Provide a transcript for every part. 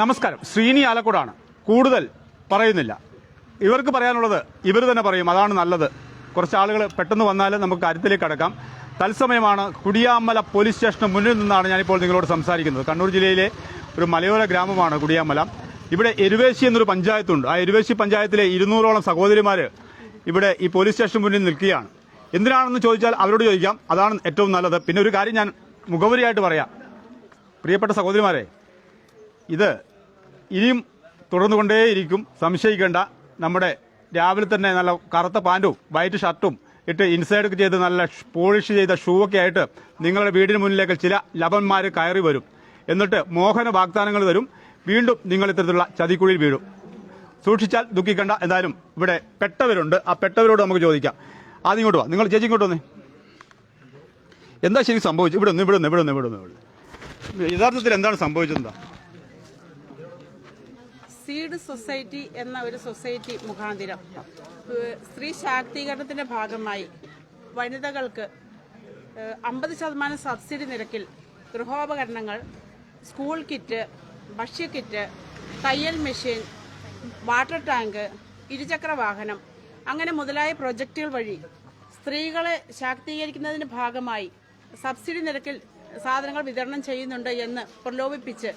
നമസ്കാരം. ശ്രീനി ആലക്കോടാണ്. കൂടുതൽ പറയുന്നില്ല. ഇവർക്ക് പറയാനുള്ളത് ഇവർ തന്നെ പറയും. അതാണ് നല്ലത്. കുറച്ച് ആളുകൾ പെട്ടെന്ന് വന്നാൽ നമുക്ക് കാര്യത്തിലേക്ക് കടക്കാം. തത്സമയമാണ് കുടിയാമല പോലീസ് സ്റ്റേഷന് മുന്നിൽ നിന്നാണ് ഞാനിപ്പോൾ നിങ്ങളോട് സംസാരിക്കുന്നത്. കണ്ണൂർ ജില്ലയിലെ ഒരു മലയോര ഗ്രാമമാണ് കുടിയാമല. ഇവിടെ എരുവേശി എന്നൊരു പഞ്ചായത്തുണ്ട്. ആ എരുവേശി പഞ്ചായത്തിലെ ഇരുന്നൂറോളം സഹോദരിമാർ ഇവിടെ ഈ പോലീസ് സ്റ്റേഷന് മുന്നിൽ നിൽക്കുകയാണ്. എന്തിനാണെന്ന് ചോദിച്ചാൽ അവരോട് ചോദിക്കാം. അതാണ് ഏറ്റവും നല്ലത്. പിന്നെ ഒരു കാര്യം ഞാൻ മുഖവരിയായിട്ട് പറയാം. പ്രിയപ്പെട്ട സഹോദരിമാരെ ഇത് ഇനിയും തുടർന്നുകൊണ്ടേയിരിക്കും. സംശയിക്കേണ്ട നമ്മുടെ രാവിലെ തന്നെ നല്ല കറുത്ത പാന്റും വൈറ്റ് ഷർട്ടും ഇട്ട് ഇൻസൈഡ് ചെയ്ത് നല്ല പോളിഷ് ചെയ്ത ഷൂ ഒക്കെ ആയിട്ട് നിങ്ങളുടെ വീടിന് മുന്നിലേക്ക് ചില ലവന്മാർ കയറി വരും. എന്നിട്ട് മോഹന വാഗ്ദാനങ്ങൾ തരും. വീണ്ടും നിങ്ങൾ ഇത്തരത്തിലുള്ള ചതിക്കുഴിയിൽ വീഴും. സൂക്ഷിച്ചാൽ ദുഃഖിക്കണ്ട എന്തായാലും ഇവിടെ പെട്ടവരുണ്ട്. ആ പെട്ടവരോട് നമുക്ക് ചോദിക്കാം. ആദ്യം ഇങ്ങോട്ട് വാ. നിങ്ങൾ ചേച്ചി ഇങ്ങോട്ട് വന്നേ. എന്താ ശരി സംഭവിച്ചു ഇവിടെ നിന്ന് ഇവിടെ നിന്ന് ഇവിടെ നിന്ന് ഇവിടെ നിന്ന്. യഥാർത്ഥത്തിൽ എന്താണ് സംഭവിച്ചത് സീഡ് സൊസൈറ്റി എന്ന ഒരു സൊസൈറ്റി മുഖാന്തിരം. സ്ത്രീ ശാക്തീകരണത്തിന്റെ ഭാഗമായി വനിതകൾക്ക് അമ്പത് ശതമാനം സബ്സിഡി നിരക്കിൽ ഗൃഹോപകരണങ്ങൾ സ്കൂൾ കിറ്റ് ഭക്ഷ്യ കിറ്റ് തയ്യൽ മെഷീൻ വാട്ടർ ടാങ്ക് ഇരുചക്ര വാഹനം അങ്ങനെ മുതലായ പ്രൊജക്റ്റുകൾ വഴി സ്ത്രീകളെ ശാക്തീകരിക്കുന്നതിന്റെ ഭാഗമായി സബ്സിഡി നിരക്കിൽ സാധനങ്ങൾ വിതരണം ചെയ്യുന്നുണ്ട് എന്ന് പ്രലോഭിപ്പിച്ച്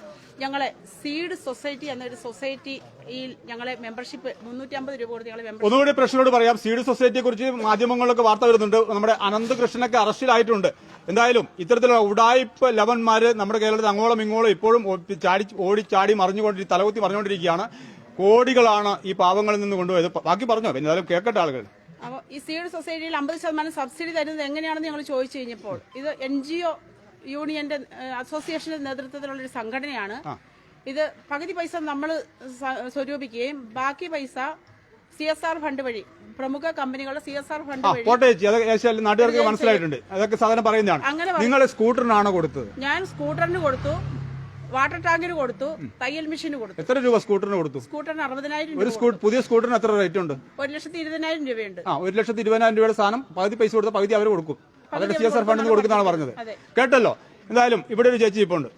ഞങ്ങളെ സീഡ് സൊസൈറ്റി എന്നൊരു സൊസൈറ്റിയിൽ ഞങ്ങളെ മെമ്പർഷിപ്പ് മുന്നൂറ്റി അമ്പത് രൂപ കൊടുത്ത് ഞങ്ങളെ ഒന്നുകൂടി പ്രശ്നോട് പറയാം. സീഡ് സൊസൈറ്റിയെ കുറിച്ച് മാധ്യമങ്ങളിലൊക്കെ വാർത്ത വരുന്നുണ്ട്. നമ്മുടെ അനന്തകൃഷ്ണനൊക്കെ അറസ്റ്റിലായിട്ടുണ്ട്. എന്തായാലും ഇത്തരത്തിലുള്ള ഉടായ്പ ലവന്മാര് നമ്മുടെ കേരളത്തിൽ അങ്ങോളം ഇങ്ങോളം ഇപ്പോഴും ചാടി ഓടി ചാടി മറിഞ്ഞുകൊണ്ടി തലകുത്തി മറിഞ്ഞുകൊണ്ടിരിക്കുകയാണ്. കോടികളാണ് ഈ പാവങ്ങളിൽ നിന്ന് കൊണ്ടുപോയത്. ബാക്കി പറഞ്ഞോ. പിന്നെ എന്തായാലും കേൾക്കട്ടെ ആളുകൾ. അപ്പോൾ ഈ സീഡ് സൊസൈറ്റിയിൽ അമ്പത് ശതമാനം സബ്സിഡി തരുന്നത് എങ്ങനെയാണെന്ന് ഞങ്ങൾ ചോദിച്ചു കഴിഞ്ഞപ്പോൾ ഇത് എൻ ജി ഒ യൂണിയന്റെ അസോസിയേഷന്റെ നേതൃത്വത്തിലുള്ള ഒരു സംഘടനയാണ് ഇത് പകുതി പൈസ നമ്മൾ സ്വരൂപിക്കുകയും ബാക്കി പൈസ സി എസ് ആർ ഫണ്ട് വഴി പ്രമുഖ കമ്പനികളുടെ സി എസ് ആർ ഫണ്ട് പോട്ടെ നാട്ടുകാർക്ക് മനസ്സിലായിട്ടുണ്ട്. അതൊക്കെ സാധനം പറയുന്നതാണ്. അങ്ങനെ നിങ്ങൾ സ്കൂട്ടറിനാണോ കൊടുത്തത്? ഞാൻ സ്കൂട്ടറിന് കൊടുത്തു വാട്ടർ ടാങ്കിന് കൊടുത്തു തയ്യൽ മെഷീന് കൊടുത്തു. എത്ര രൂപ സ്കൂട്ടറിന് കൊടുത്തു? സ്കൂട്ടറിന് അറുപതിനായിരം ഒരു പുതിയ സ്കൂട്ടറിന് എത്ര റേറ്റ് ഉണ്ട് ഒരു ലക്ഷത്തി ഇരുപതിനായിരം രൂപയുണ്ട്. ആ ഒരു ലക്ഷത്തി ഇരുപതിനായിരം രൂപയുടെ സാധനം പകുതി പൈസ കൊടുത്ത പകുതി അവർ കൊടുക്കും. അവരുടെ സി എസ് ആർ ഫണ്ട് കൊടുക്കുന്നതാണ് പറഞ്ഞത്. കേട്ടല്ലോ? എന്തായാലും ഇവിടെ ഒരു ചേച്ചി ഇപ്പോൾ ഉണ്ട്.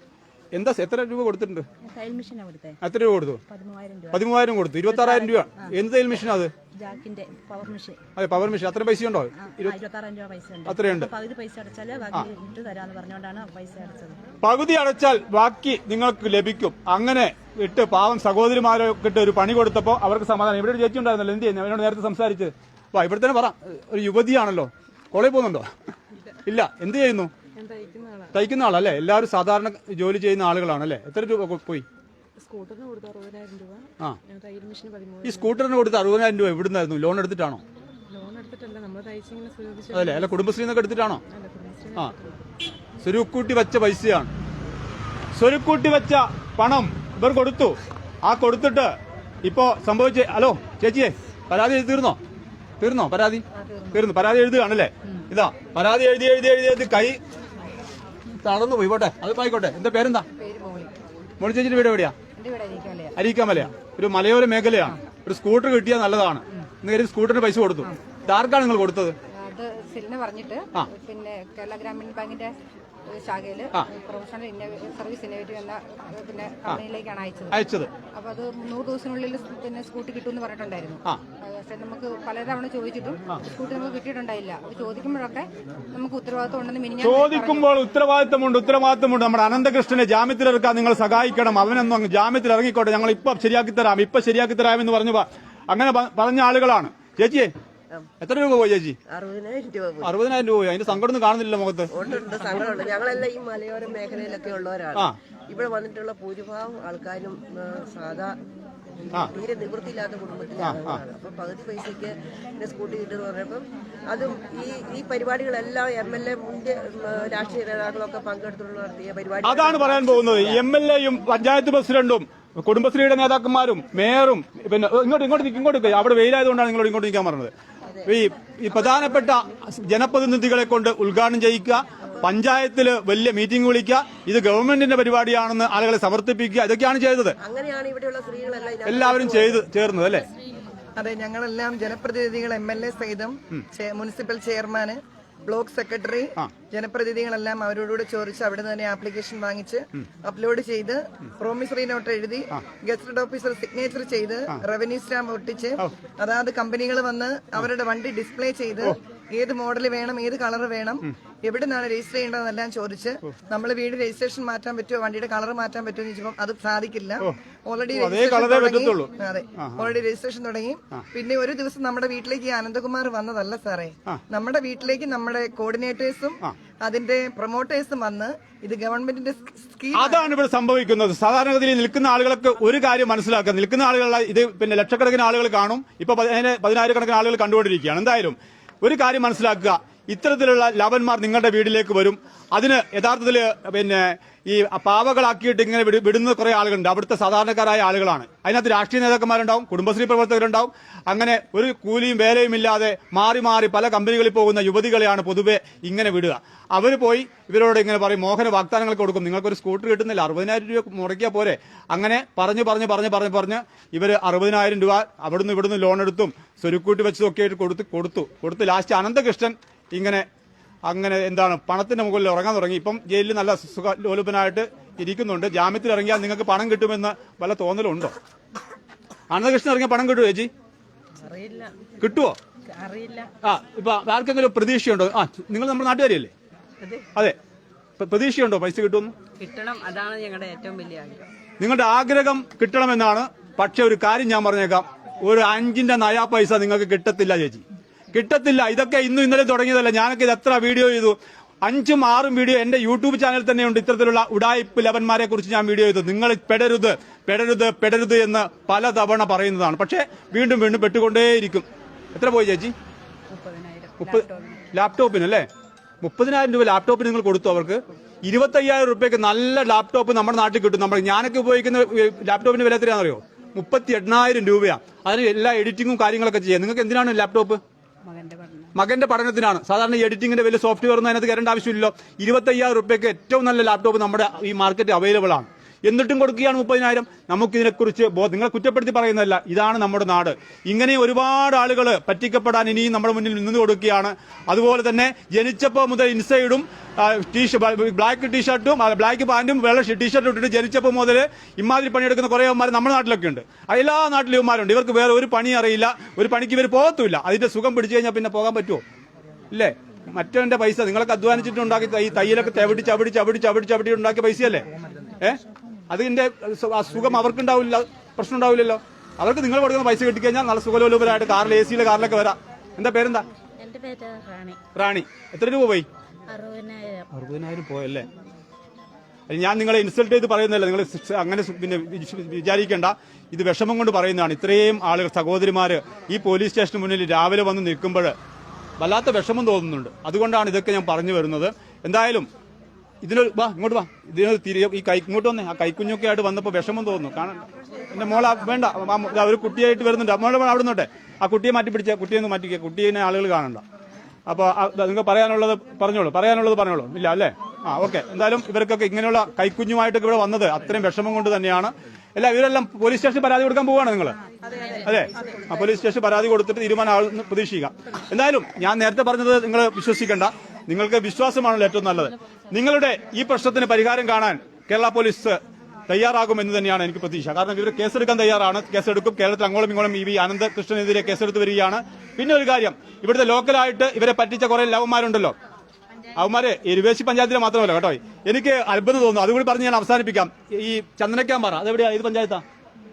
എന്താ എത്ര രൂപ കൊടുത്തിട്ടുണ്ട്? എത്ര രൂപ കൊടുത്തു? പതിമൂവായിരം കൊടുത്തു. ഇരുപത്തി ആറായിരം രൂപ എന്ത് തയ്യൽ മെഷീൻ അത്? ജാക്കിന്റെ പവർ മെഷീൻ അതെ പവർ മെഷീൻ അത്ര പൈസ ഉണ്ടോ? അത്രയുണ്ട് പകുതി അടച്ചാൽ ബാക്കി നിങ്ങൾക്ക് ലഭിക്കും. അങ്ങനെ ഇട്ട് പാവം സഹോദരിമാരൊക്കെ ഇട്ട് ഒരു പണി കൊടുത്തപ്പോൾ അവർക്ക് സമാധാനം. ഇവിടെ ഒരു ചേച്ചി ഉണ്ടായിരുന്നല്ലോ. എന്ത് ചെയ്യുന്നു? അവരോട് നേരത്തെ സംസാരിച്ച്. വാ ഇവിടെ തന്നെ പറ. ഒരു യുവതിയാണല്ലോ. കോളേജ് പോകുന്നുണ്ടോ? ഇല്ല എന്ത് ചെയ്യുന്നു? തയ്ക്കുന്ന ആളല്ലേ? എല്ലാവരും സാധാരണ ജോലി ചെയ്യുന്ന ആളുകളാണ് അല്ലേ? എത്ര രൂപ പോയി? സ്കൂട്ടറിന് കൊടുത്ത അറുപതിനായിരം രൂപ. ആ. തയ്യൽ മെഷീന് പതിമൂന്ന് ഈ സ്കൂട്ടറിന് കൊടുത്ത് അറുപതിനായിരം രൂപ എവിടുന്നായിരുന്നു? ലോൺ എടുത്തിട്ടാണോ? ലോൺ എടുത്തിട്ടല്ല നമ്മൾ തയ്ച്ചിങ്ങനെ സ്വരൂപിച്ച് അതല്ലേ അല്ല കുടുംബശ്രീ നിന്നൊക്കെ എടുത്തിട്ടാണോ? ആ. സ്വരുക്കൂട്ടി വെച്ച പൈസയാണ്. സ്വരുക്കൂട്ടി വെച്ച പണം ഇവർ കൊടുത്തു. ആ കൊടുത്തിട്ട് ഇപ്പോ സംഭവിച്ച ഹലോ ചേച്ചിയെ പരാതി എഴുതി തീർന്നോ? തീർന്നോ? പരാതി? തീർന്നു. പരാതി എഴുതുകയാണല്ലേ? ഇതാ പരാതി എഴുതി എഴുതി എഴുതി എഴുതി. കൈ തളർന്നു പോയി. പോട്ടെ അത് പോയിക്കോട്ടെ എന്റെ പേരെന്താ? മോളി. ചേച്ചി വീട് എവിടെയാ? അരിക്കാമലയാ. ഒരു മലയോര മേഖലയാണ് ഒരു സ്കൂട്ടർ കിട്ടിയാൽ നല്ലതാണ്. ഇന്ന് സ്കൂട്ടറിന് പൈസ കൊടുത്തു. ഇതാർക്കാണ് നിങ്ങൾ കൊടുത്തത്? പറഞ്ഞിട്ട് പിന്നെ കേരള ഗ്രാമീൺ ബാങ്കിന്റെ ഒരു ശാഖയിൽ പ്രൊഫഷണൽ സർവീസ് ഇന്നോവേറ്റീവ് എന്ന പിന്നെ കമ്പനിയിലേക്കാണ് അയച്ചത്. അയച്ചത്. അപ്പൊ അത് മുന്നൂറ് ദിവസത്തിനുള്ളിൽ പിന്നെ സ്കൂട്ടി കിട്ടുമെന്ന് പറഞ്ഞിട്ടുണ്ടായിരുന്നു. പക്ഷെ നമുക്ക് പലതവണ ചോദിച്ചിട്ടും സ്കൂട്ടി നമുക്ക് കിട്ടിയിട്ടുണ്ടായില്ല. അപ്പൊ ചോദിക്കുമ്പോഴൊക്കെ നമുക്ക് ഉത്തരവാദിത്വം ഉണ്ടെന്ന് മിനിഞ്ഞ ചോദിക്കുമ്പോൾ ഉത്തരവാദിത്തമുണ്ട് ഉത്തരവാദിത്തമുണ്ട് നമ്മുടെ അനന്തകൃഷ്ണനെ ജാമ്യത്തിലിറക്കാൻ നിങ്ങൾ സഹായിക്കണം. അവനൊന്നും അങ്ങ് ജാമ്യത്തിൽ ഇറങ്ങിക്കോട്ടെ. ഞങ്ങൾ ഇപ്പൊ ശരിയാക്കി തരാം. ഇപ്പൊ ശരിയാക്കി തരാം എന്ന് പറഞ്ഞു അങ്ങനെ പറഞ്ഞ ആളുകളാണ്. ചേച്ചിയെ എത്ര രൂപ പോയി ചേച്ചി? അറുപതിനായിരം രൂപ പോയി. അറുപതിനായിരം രൂപ പോയി. അതിന്റെ സങ്കടം ഒന്നും കാണുന്നില്ല മുഖത്ത്. ഉണ്ട് ഉണ്ട് സങ്കടമുണ്ട്. ഞങ്ങളെല്ലാം ഈ മലയോര മേഖലയിലൊക്കെ ഉള്ളവരാണ്. ഇവിടെ വന്നിട്ടുള്ള ഭൂരിഭാഗം ആൾക്കാരും സാധാ തീരെ നിവൃത്തിയില്ലാത്ത കുടുംബത്തിലാണ് അപ്പൊ പകുതി പൈസക്ക് എന്റെ സ്കൂട്ടി കിട്ടുമെന്ന് പറഞ്ഞപ്പം അതും ഈ ഈ പരിപാടികളെല്ലാം എം എൽ എ മുൻപ് രാഷ്ട്രീയ നേതാക്കളൊക്കെ പങ്കെടുത്തുള്ള നടത്തിയ പരിപാടി അതാണ് പറയാൻ പോകുന്നത്. എം എൽ എയും പഞ്ചായത്ത് പ്രസിഡന്റും കുടുംബശ്രീയുടെ നേതാക്കന്മാരും മേയറും പിന്നെ ഇങ്ങോട്ട് ഇങ്ങോട്ട് ഇങ്ങോട്ട്. അവിടെ വെയിലായതുകൊണ്ടാണ് നിങ്ങളോട് ഇങ്ങോട്ട് നിൽക്കാൻ പറഞ്ഞത്. ഈ ഈ പ്രധാനപ്പെട്ട ജനപ്രതിനിധികളെ കൊണ്ട് ഉദ്ഘാടനം ചെയ്യിക്കുക പഞ്ചായത്തിൽ വലിയ മീറ്റിംഗ് വിളിക്കുക ഇത് ഗവൺമെന്റിന്റെ പരിപാടിയാണെന്ന് ആളുകളെ സമർത്ഥിപ്പിക്കുക ഇതൊക്കെയാണ് ചെയ്തത്. അങ്ങനെയാണ് ഇവിടെയുള്ള സ്ത്രീകളെല്ലാം എല്ലാവരും ചെയ്ത് ചേർന്നത് അല്ലേ? അതെ ഞങ്ങളെല്ലാം ജനപ്രതിനിധികൾ എം എൽ എ സഹിതം മുനിസിപ്പൽ ചെയർമാന് ബ്ലോക്ക് സെക്രട്ടറി ജനപ്രതിനിധികളെല്ലാം അവരോടുകൂടെ ചോദിച്ച് അവിടെ തന്നെ ആപ്ലിക്കേഷൻ വാങ്ങിച്ച് അപ്ലോഡ് ചെയ്ത് പ്രോമിസറി നോട്ട് എഴുതി ഗസറ്റഡ് ഓഫീസർ സിഗ്നേച്ചർ ചെയ്ത് റവന്യൂ സ്റ്റാമ്പ് ഒട്ടിച്ച് അതാത് കമ്പനികൾ വന്ന് അവരുടെ വണ്ടി ഡിസ്പ്ലേ ചെയ്ത് ഏത് മോഡൽ വേണം ഏത് കളർ വേണം എവിടെ നിന്നാണ് രജിസ്റ്റർ ചെയ്യേണ്ടതെന്നെല്ലാം ചോദിച്ച് നമ്മൾ വീട് രജിസ്ട്രേഷൻ മാറ്റാൻ പറ്റുമോ വണ്ടിയുടെ കളർ മാറ്റാൻ പറ്റുമോ എന്ന് ചോദിച്ചപ്പോൾ അത് സാധിക്കില്ല. ഓൾറെഡി അതേ ഓൾറെഡി രജിസ്ട്രേഷൻ തുടങ്ങി. പിന്നെ ഒരു ദിവസം നമ്മുടെ വീട്ടിലേക്ക് അനന്തകുമാർ വന്നതല്ല സാറേ. നമ്മുടെ വീട്ടിലേക്ക് നമ്മുടെ കോർഡിനേറ്റേഴ്സും അതിന്റെ പ്രൊമോട്ടേഴ്സും വന്ന് ഇത് ഗവൺമെന്റിന്റെ സ്കീം അതാണ് ഇവിടെ സംഭവിക്കുന്നത്. സാധാരണഗതിയിൽ നിൽക്കുന്ന ആളുകൾക്ക് ഒരു കാര്യം മനസ്സിലാക്കുക നിൽക്കുന്ന ആളുകൾ ഇത് പിന്നെ ലക്ഷക്കണക്കിന് ആളുകൾ കാണും. ഇപ്പൊ പതിനായിരം പതിനായിരക്കണക്കിന് ആളുകൾ കണ്ടുകൊണ്ടിരിക്കുകയാണ്. എന്തായാലും ഒരു കാര്യം മനസ്സിലാക്കുക. ഇത്തരത്തിലുള്ള ലവന്മാർ നിങ്ങളുടെ വീട്ടിലേക്ക് വരും. അതിന് യഥാർത്ഥത്തിൽ പിന്നെ ഈ പാവകളാക്കിയിട്ട് ഇങ്ങനെ വിടുന്ന കുറെ ആളുകളുണ്ട്. അവിടുത്തെ സാധാരണക്കാരായ ആളുകളാണ്. അതിനകത്ത് രാഷ്ട്രീയ നേതാക്കന്മാരുണ്ടാവും കുടുംബശ്രീ പ്രവർത്തകരുണ്ടാവും. അങ്ങനെ ഒരു കൂലിയും വേലയും ഇല്ലാതെ മാറി മാറി പല കമ്പനികളിൽ പോകുന്ന യുവതികളെയാണ് പൊതുവെ ഇങ്ങനെ വിടുക. അവർ പോയി ഇവരോട് ഇങ്ങനെ പറയും മോഹന വാഗ്ദാനങ്ങൾ കൊടുക്കും. നിങ്ങൾക്കൊരു സ്കൂട്ടർ കിട്ടുന്നില്ല. അറുപതിനായിരം രൂപ മുടക്കിയാൽ പോരെ. അങ്ങനെ പറഞ്ഞു പറഞ്ഞു പറഞ്ഞു പറഞ്ഞു പറഞ്ഞ് ഇവർ അറുപതിനായിരം രൂപ അവിടുന്ന് ഇവിടുന്ന് ലോൺ എടുത്തും സ്വരുക്കൂട്ടി വെച്ചതൊക്കെ ആയിട്ട് കൊടുത്ത് കൊടുത്തു. കൊടുത്ത് ലാസ്റ്റ് അനന്തകൃഷ്ണൻ ഇങ്ങനെ അങ്ങനെ എന്താണ് പണത്തിന്റെ മുകളിൽ ഉറങ്ങാൻ തുടങ്ങി. ഇപ്പം ജയിലിൽ നല്ല സുഖ ലോലുപനായിട്ട് ഇരിക്കുന്നുണ്ട്. ജാമ്യത്തിൽ ഇറങ്ങിയാൽ നിങ്ങൾക്ക് പണം കിട്ടുമെന്ന് വല്ല തോന്നലുണ്ടോ? അനന്തകൃഷ്ണൻ ഇറങ്ങിയ പണം കിട്ടുമോ ചേച്ചി? കിട്ടുമോ ആ ഇപ്പൊ ആർക്കെങ്കിലും പ്രതീക്ഷയുണ്ടോ? ആ നിങ്ങൾ നമ്മുടെ നാട്ടുകാരിയല്ലേ? അതെ. പ്രതീക്ഷയുണ്ടോ പൈസ കിട്ടുമെന്ന് കിട്ടണം. അതാണ് ഞങ്ങളുടെ ഏറ്റവും വലിയ ആഗ്രഹം. നിങ്ങളുടെ ആഗ്രഹം കിട്ടണമെന്നാണ്. പക്ഷെ ഒരു കാര്യം ഞാൻ പറഞ്ഞേക്കാം. ഒരു അഞ്ചിന്റെ നയാ പൈസ നിങ്ങൾക്ക് കിട്ടത്തില്ല ചേച്ചി. കിട്ടത്തില്ല. ഇതൊക്കെ ഇന്നും ഇന്നലെ തുടങ്ങിയതല്ല. ഞാനൊക്കെ ഇത് എത്ര വീഡിയോ ചെയ്തു? അഞ്ചും ആറും വീഡിയോ എന്റെ യൂട്യൂബ് ചാനൽ തന്നെയുണ്ട്. ഇത്തരത്തിലുള്ള ഉടായ്പ് ലവന്മാരെ കുറിച്ച് ഞാൻ വീഡിയോ ചെയ്തു. നിങ്ങൾ പെടരുത് പെടരുത് പെടരുത് എന്ന് പലതവണ പറയുന്നതാണ്. പക്ഷേ വീണ്ടും വീണ്ടും പെട്ടുകൊണ്ടേയിരിക്കും. എത്ര പോയി ചേച്ചി? മുപ്പത് ലാപ്ടോപ്പിന് അല്ലേ? മുപ്പതിനായിരം രൂപ ലാപ്ടോപ്പിന് നിങ്ങൾ കൊടുത്തു അവർക്ക്. ഇരുപത്തയ്യായിരം റുപ്യക്ക് നല്ല ലാപ്ടോപ്പ് നമ്മുടെ നാട്ടിൽ കിട്ടും. നമ്മൾ ഞാനൊക്കെ ഉപയോഗിക്കുന്ന ലാപ്ടോപ്പിന്റെ ലാപ്ടോപ്പിന് വില എത്രയാണെന്നറിയോ? മുപ്പത്തി എണ്ണായിരം രൂപയാണ് അതിന് എല്ലാ എഡിറ്റിങ്ങും കാര്യങ്ങളൊക്കെ ചെയ്യാം. നിങ്ങൾക്ക് എന്തിനാണ് ലാപ്ടോപ്പ്? മകന്റെ പഠനം. മകന്റെ പഠനത്തിനാണ്. സാധാരണ എഡിറ്റിംഗിന്റെ വലിയ സോഫ്റ്റ്വെയർ ഒന്നും അതിനകത്ത് കയറേണ്ട ആവശ്യമില്ലല്ലോ. ഇരുപത്തയ്യായിരം റുപ്യക്ക് ഏറ്റവും നല്ല ലാപ്ടോപ്പ് നമ്മുടെ ഈ മാർക്കറ്റ് അവൈലബിൾ ആണ്. എന്നിട്ടും കൊടുക്കുകയാണ് മുപ്പതിനായിരം. നമുക്കിതിനെക്കുറിച്ച് നിങ്ങളെ കുറ്റപ്പെടുത്തി പറയുന്നതല്ല. ഇതാണ് നമ്മുടെ നാട്. ഇങ്ങനെ ഒരുപാട് ആളുകൾ പറ്റിക്കപ്പെടാൻ ഇനിയും നമ്മുടെ മുന്നിൽ നിന്ന് കൊടുക്കുകയാണ്. അതുപോലെ തന്നെ ജനിച്ചപ്പോൾ മുതൽ ഇൻസൈഡും ടീഷർട്ട് ബ്ലാക്ക് ടീഷർട്ടും ബ്ലാക്ക് പാന്റും വെള്ള ടീഷർട്ടും ഇട്ടിട്ട് ജനിച്ചപ്പോൾ മുതൽ ഇമാതിരി പണിയെടുക്കുന്ന കുറേ അവന്മാർ നമ്മുടെ നാട്ടിലൊക്കെ ഉണ്ട്. എല്ലാ നാട്ടിലും ഇവന്മാരുണ്ട്. ഇവർക്ക് വേറെ ഒരു പണി അറിയില്ല. ഒരു പണിക്ക് ഇവർ പോകത്തുമില്ല. അതിന്റെ സുഖം പിടിച്ചു കഴിഞ്ഞാൽ പിന്നെ പോകാൻ പറ്റുമോ? ഇല്ലേ? മറ്റവന്റെ പൈസ. നിങ്ങളൊക്കെ അധ്വാനിച്ചിട്ടുണ്ടാക്കി ഈ തയ്യലൊക്കെ ചവിടി ചവിടി ചവിടി ചവിടി ചവിടി ഉണ്ടാക്കിയ പൈസയല്ലേ? ഏ? അതിന്റെ സുഖം അവർക്കുണ്ടാവില്ല പ്രശ്നം ഉണ്ടാവില്ലല്ലോ അവർക്ക് നിങ്ങൾ കൊടുക്കുന്ന പൈസ കിട്ടിക്കഴിഞ്ഞാൽ നല്ല സുഖലോലോപരായിട്ട് കാറിൽ എ സിയിലെ കാറിലൊക്കെ വരാം. എന്താ പേരെന്താ? റാണി. എത്ര രൂപ പോയി? അറുപതിനായിരം. പോയല്ലേ? ഞാൻ നിങ്ങളെ ഇൻസൾട്ട് ചെയ്ത് പറയുന്നില്ല നിങ്ങൾ അങ്ങനെ പിന്നെ വിച്- വിചാരിക്കേണ്ട. ഇത് വിഷമം കൊണ്ട് പറയുന്നതാണ്. ഇത്രയും ആളുകൾ സഹോദരിമാര് ഈ പോലീസ് സ്റ്റേഷന് മുന്നിൽ രാവിലെ വന്ന് നിൽക്കുമ്പോൾ വല്ലാത്ത വിഷമം തോന്നുന്നുണ്ട്. അതുകൊണ്ടാണ് ഇതൊക്കെ ഞാൻ പറഞ്ഞു വരുന്നത്. എന്തായാലും ഇതിനൊരു വാ ഇങ്ങോട്ട് വാ. ഇതിനൊരു തിരികെ ഈ കൈ ഇങ്ങോട്ട് വന്നേ. ആ കൈക്കുഞ്ഞൊക്കെ ആയിട്ട് വന്നപ്പോൾ വിഷമം തോന്നുന്നു. കാരണം എന്റെ മോള വേണ്ട ഒരു കുട്ടിയായിട്ട് വരുന്നുണ്ട്. മോളെ അവിടെ നിന്നോട്ടെ ആ കുട്ടിയെ മാറ്റി പിടിച്ച കുട്ടിയെ ഒന്ന് മാറ്റിക്കുക കുട്ടീനെ ആളുകൾ കാണണ്ട. അപ്പോൾ നിങ്ങൾക്ക് പറയാനുള്ളത് പറഞ്ഞോളൂ. പറയാനുള്ളത് പറഞ്ഞോളൂ. ഇല്ല അല്ലേ? ആ ഓക്കെ. എന്തായാലും ഇവർക്കൊക്കെ ഇങ്ങനെയുള്ള കൈക്കുഞ്ഞുമായിട്ടൊക്കെ ഇവിടെ വന്നത് അത്രയും വിഷമം കൊണ്ട് തന്നെയാണ്. അല്ല ഇവരെല്ലാം പോലീസ് സ്റ്റേഷനിൽ പരാതി കൊടുക്കാൻ പോവാണ് നിങ്ങൾ അതെ. ആ പോലീസ് സ്റ്റേഷൻ പരാതി കൊടുത്തിട്ട് തീരുമാനം പ്രതീക്ഷിക്കാം എന്തായാലും ഞാൻ നേരത്തെ പറഞ്ഞത് നിങ്ങൾ വിശ്വസിക്കേണ്ട. നിങ്ങൾക്ക് വിശ്വാസമാണല്ലോ ഏറ്റവും നല്ലത്. നിങ്ങളുടെ ഈ പ്രശ്നത്തിന് പരിഹാരം കാണാൻ കേരള പോലീസ് തയ്യാറാകുമെന്ന് തന്നെയാണ് എനിക്ക് പ്രതീക്ഷ. കാരണം ഇവർ കേസെടുക്കാൻ തയ്യാറാണ്. കേസെടുക്കും. കേരളത്തിൽ അങ്ങോളം ഇങ്ങോളം ഇ വി അനന്തകൃഷ്ണനെതിരെ കേസെടുത്ത് വരികയാണ്. പിന്നെ ഒരു കാര്യം ഇവിടുത്തെ ലോക്കലായിട്ട് ഇവരെ പറ്റിച്ച കുറെ ലവന്മാരുണ്ടല്ലോ. അവന്മാരെ ഇരുവേശി പഞ്ചായത്തിലെ മാത്രമല്ല കേട്ടോ. എനിക്ക് അത്ഭുതം തോന്നുന്നു. അതുകൂടി പറഞ്ഞ് ഞാൻ അവസാനിപ്പിക്കാം. ഈ ചന്ദനക്കാമ്പാറ അതെവിടെയാ ഇത് പഞ്ചായത്താ?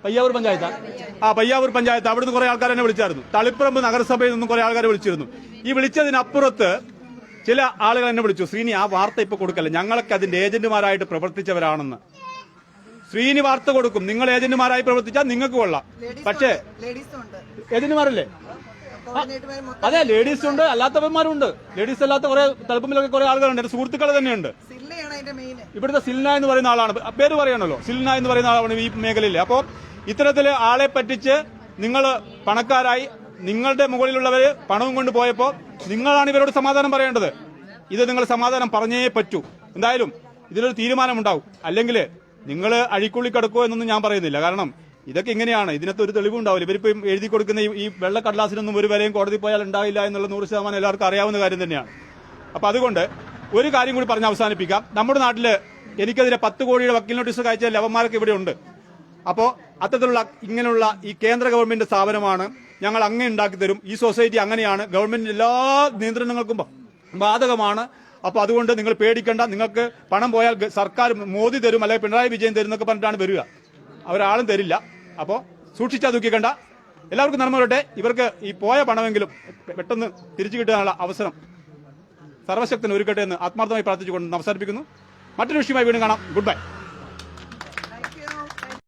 പയ്യാവൂർ പഞ്ചായത്താ? ആ പയ്യാവൂർ പഞ്ചായത്ത്. അവിടുന്ന് കുറെ ആൾക്കാർ എന്നെ വിളിച്ചായിരുന്നു. തളിപ്പറമ്പ് നഗരസഭയിൽ നിന്നും കുറെ ആൾക്കാരെ വിളിച്ചിരുന്നു. ഈ വിളിച്ചതിനപ്പുറത്ത് ചില ആളുകൾ എന്നെ വിളിച്ചു ശ്രീനി ആ വാർത്ത ഇപ്പൊ കൊടുക്കല്ല? ഞങ്ങളൊക്കെ അതിന്റെ ഏജന്റുമാരായിട്ട് പ്രവർത്തിച്ചവരാണെന്ന്. ശ്രീനി വാർത്ത കൊടുക്കും. നിങ്ങൾ ഏജന്റുമാരായി പ്രവർത്തിച്ചാൽ നിങ്ങൾക്ക് കൊള്ളാം. പക്ഷേ ഏജന്റുമാരല്ലേ? അതെ ലേഡീസ് ഉണ്ട് അല്ലാത്തവന്മാരുണ്ട്. ലേഡീസ് അല്ലാത്ത കുറെ തലപ്പമിലൊക്കെ കുറെ ആളുകളുണ്ട്. എന്റെ സുഹൃത്തുക്കൾ തന്നെയുണ്ട്. ഇവിടുത്തെ സിൽന എന്ന് പറയുന്ന ആളാണ്. പേര് പറയണല്ലോ. സിൽന എന്ന് പറയുന്ന ആളാണ് ഈ മേഖലയിൽ അപ്പോൾ ഇത്തരത്തിൽ ആളെ പറ്റിച്ച് നിങ്ങൾ പണക്കാരായി നിങ്ങളുടെ മുകളിലുള്ളവര് പണവും കൊണ്ട് പോയപ്പോൾ നിങ്ങളാണ് ഇവരോട് സമാധാനം പറയേണ്ടത്. ഇത് നിങ്ങൾ സമാധാനം പറഞ്ഞേ പറ്റൂ. എന്തായാലും ഇതിലൊരു തീരുമാനമുണ്ടാവും. അല്ലെങ്കിൽ നിങ്ങൾ അഴിക്കുള്ളി കിടക്കുമോ എന്നൊന്നും ഞാൻ പറയുന്നില്ല. കാരണം ഇതൊക്കെ ഇങ്ങനെയാണ്. ഇതിനകത്ത് ഒരു തെളിവുണ്ടാവില്ല ഇവരിപ്പം എഴുതി കൊടുക്കുന്ന ഈ- വെള്ള കടലാസിനൊന്നും ഒരു വിലയും കോടതി പോയാൽ ഉണ്ടാവില്ല എന്നുള്ള നൂറ് ശതമാനം എല്ലാവർക്കും അറിയാവുന്ന കാര്യം തന്നെയാണ്. അപ്പൊ അതുകൊണ്ട് ഒരു കാര്യം കൂടി പറഞ്ഞ് അവസാനിപ്പിക്കാം. നമ്മുടെ നാട്ടിൽ എനിക്കെതിരെ പത്ത് കോടിയുടെ വക്കീൽ നോട്ടീസ് കാഴ്ച ലവന്മാരൊക്കെ ഇവിടെ ഉണ്ട്. അപ്പോൾ അത്തരത്തിലുള്ള ഇങ്ങനെയുള്ള ഈ കേന്ദ്ര ഗവൺമെന്റ് സ്ഥാപനമാണ് ഞങ്ങൾ അങ്ങനെ ഉണ്ടാക്കി തരും. ഈ സൊസൈറ്റി അങ്ങനെയാണ്. ഗവൺമെന്റിന് എല്ലാ നിയന്ത്രണങ്ങൾക്കും ബാധകമാണ്. അപ്പോൾ അതുകൊണ്ട് നിങ്ങൾ പേടിക്കേണ്ട. നിങ്ങൾക്ക് പണം പോയാൽ സർക്കാർ മോദി തരും അല്ലെങ്കിൽ പിണറായി വിജയൻ തരും എന്നൊക്കെ പറഞ്ഞിട്ടാണ് വരിക. അവരാളും തരില്ല. അപ്പോൾ സൂക്ഷിച്ചാൽ ദുഃഖിക്കേണ്ട എല്ലാവർക്കും നന്മ വരട്ടെ. ഇവർക്ക് ഈ പോയ പണമെങ്കിലും പെട്ടെന്ന് തിരിച്ചു കിട്ടാനുള്ള അവസരം സർവശക്തൻ ഒരുക്കട്ടെ എന്ന് ആത്മാർത്ഥമായി പ്രാർത്ഥിച്ചുകൊണ്ട് അവസാനിപ്പിക്കുന്നു. മറ്റൊരു വിഷയമായി വീണ്ടും കാണാം. Good bye